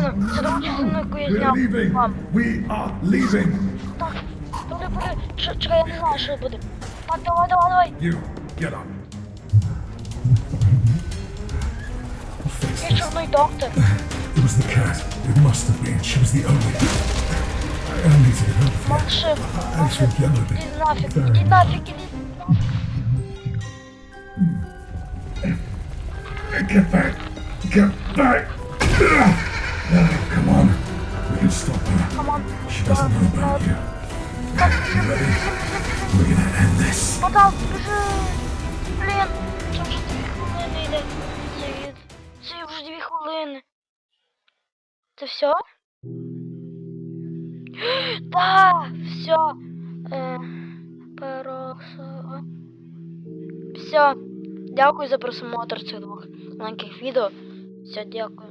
частина. Це друга частина, яку я We're зняв leaving. вам. We are leaving. Так, бери, бери. Ч- Чекай, я не знаю, що буде. Так, давай, давай, давай. You get up. I'll fix Я this. чорний доктор. It was the cat. It must have been. She was the only. I need to get out of here. Малшив, I малшив. should yell at Іди it. нафіг, Very іди well. нафіг, іди. Get back. Get back. Now, come on. We can stop her. Камон. She doesn't know about you. You ready? We're gonna end this. Блін, це вже дві хвилини йде. Це, це вже дві хвилини. Це все? Так, все. Е, пересо... Все. Дякую за просмотр цих двох маленьких відео. Все, дякую.